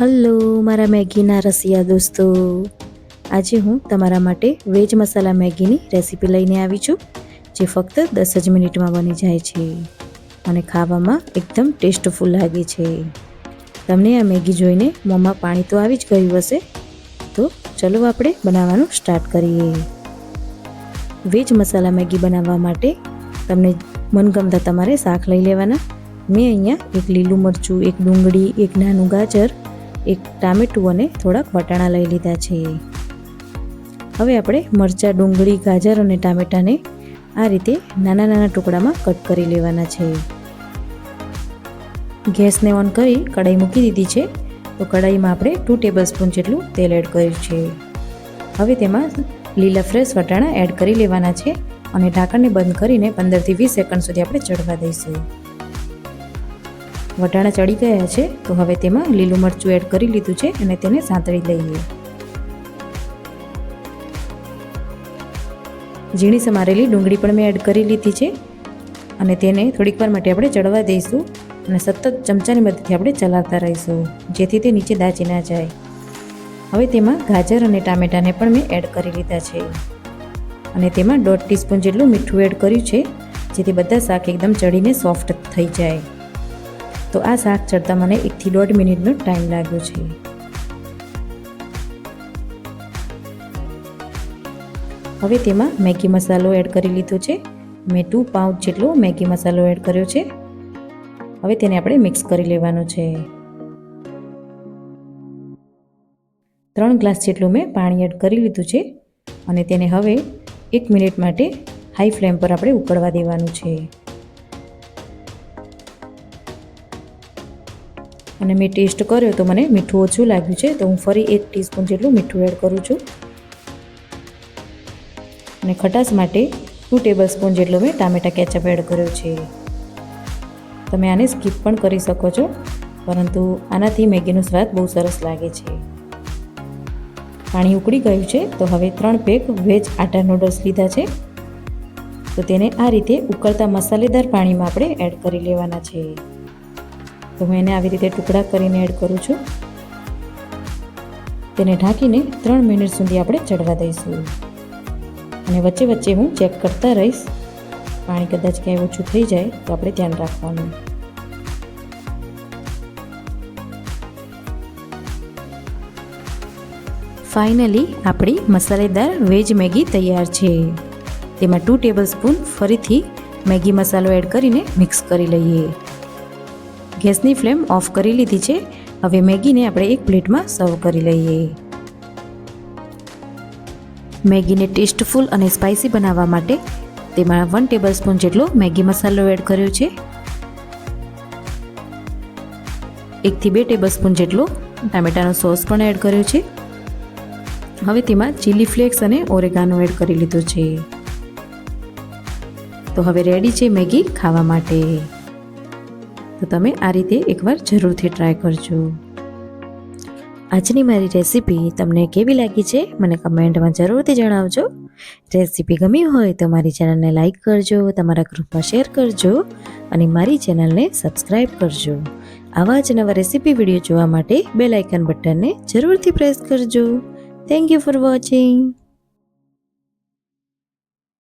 Hello, મારા મેગીના રસિયા દોસ્તો. આજે હું તમારા માટે વેજ મસાલા મેગીની રેસીપી લઈને આવી છું, જે ફક્ત દસ જ મિનિટમાં બની જાય છે અને ખાવામાં એકદમ ટેસ્ટફુલ લાગે છે. તમને આ મેગી જોઈને મોંમાં પાણી તો આવી જ ગયું હશે? તો ચલો આપણે બનાવવાનું સ્ટાર્ટ કરીએ. વેજ મસાલા મેગી બનાવવા માટે તમને મનગમતા તમારે શાક લઈ લેવાના. મેં અહીંયા એક લીલું મરચું, એક ડુંગળી, એક નાનું ગાજર એક ટામેટું અને થોડાક વટાણા લઈ લીધા છે. હવે આપણે મરચાં, ડુંગળી, ગાજર અને ટામેટાને આ રીતે નાના નાના ટુકડામાં કટ કરી લેવાના છે. ગેસને ઓન કરી કઢાઈ મૂકી દીધી છે. તો કઢાઈમાં આપણે ટુ ટેબલ જેટલું તેલ એડ કર્યું છે. હવે તેમાં લીલા ફ્રેશ વટાણા એડ કરી લેવાના છે અને ઢાંકણને બંધ કરીને પંદરથી વીસ સેકન્ડ સુધી આપણે ચડવા દઈશું. વટાણા ચડી ગયા છે, તો હવે તેમાં લીલું મરચું એડ કરી લીધું છે અને તેને સાંતળી લઈએ. ઝીણી સમારેલી ડુંગળી પણ મેં એડ કરી લીધી છે અને તેને થોડીક વાર માટે આપણે ચડવા દઈશું અને સતત ચમચાની મદદથી આપણે ચલાવતા રહીશું, જેથી તે નીચે દાચી ના જાય. હવે તેમાં ગાજર અને ટામેટાને પણ મેં એડ કરી લીધા છે. અને તેમાં દોઢ ટીસ્પૂન જેટલું મીઠું એડ કર્યું છે, જેથી બધા શાક એકદમ ચડીને સોફ્ટ થઈ જાય. તો આ શાક ચડતા મને એકથી દોઢ મિનિટનો ટાઈમ લાગ્યો છે. હવે તેમાં મેગી મસાલો એડ કરી લીધો છે. મેં ટુ પાઉચ જેટલો મેગી મસાલો એડ કર્યો છે. હવે તેને આપણે મિક્સ કરી લેવાનો છે. ત્રણ ગ્લાસ જેટલું મેં પાણી એડ કરી લીધું છે અને તેને હવે એક મિનિટ માટે હાઈ ફ્લેમ પર આપણે ઉકળવા દેવાનું છે. અને મેં ટેસ્ટ કર્યો તો મને મીઠું ઓછું લાગ્યું છે, તો હું ફરી એક ટીસ્પૂન જેટલું મીઠું એડ કરું છું. અને ખટાશ માટે ટુ ટેબલ સ્પૂન જેટલો મેં ટામેટા કેચઅપ એડ કર્યો છે. તમે આને સ્કીપ પણ કરી શકો છો, પરંતુ આનાથી મેગીનો સ્વાદ બહુ સરસ લાગે છે. પાણી ઉકળી ગયું છે, તો હવે ત્રણ પેક વેજ આટા નૂડલ્સ લીધા છે. તો તેને આ રીતે ઉકળતા મસાલેદાર પાણીમાં આપણે એડ કરી લેવાના છે. તો હું એને આવી રીતે ટુકડા કરીને એડ કરું છું. તેને ઢાંકીને ત્રણ મિનિટ સુધી આપણે ચડવા દઈશું. અને વચ્ચે વચ્ચે હું ચેક કરતા રહીશ. પાણી કદાચ ક્યાંય ઓછું થઈ જાય તો આપણે ધ્યાન રાખવાનું. ફાઇનલી આપણી મસાલેદાર વેજ મેગી તૈયાર છે. તેમાં ટુ ટેબલ સ્પૂન ફરીથી મેગી મસાલો એડ કરીને મિક્સ કરી લઈએ. ગેસની ફ્લેમ ઓફ કરી લીધી છે. હવે મેગીને આપણે એક પ્લેટમાં સર્વ કરી લઈએ. મેગીને ટેસ્ટફુલ અને સ્પાઇસી બનાવવા માટે તેમાં વન ટેબલ સ્પૂન જેટલો મેગી મસાલો એડ કર્યો છે. એકથી બે ટેબલ સ્પૂન જેટલો ટામેટાનો સોસ પણ એડ કર્યો છે. હવે તેમાં ચીલી ફ્લેક્સ અને ઓરેગાનો એડ કરી લીધો છે. તો હવે રેડી છે મેગી ખાવા માટે. તો તમે આ રીતે એકવાર જરૂરથી ટ્રાય કરજો. આજની મારી રેસીપી તમને કેવી લાગી છે, મને કમેન્ટમાં જરૂરથી જણાવજો. રેસીપી ગમી હોય તો મારી ચેનલને લાઇક કરજો, તમારા ગ્રુપમાં શેર કરજો અને મારી ચેનલને સબસ્ક્રાઈબ કરજો. આવા જ નવા રેસીપી વીડિયો જોવા માટે બેલ આઇકન બટનને જરૂરથી પ્રેસ કરજો. Thank you for watching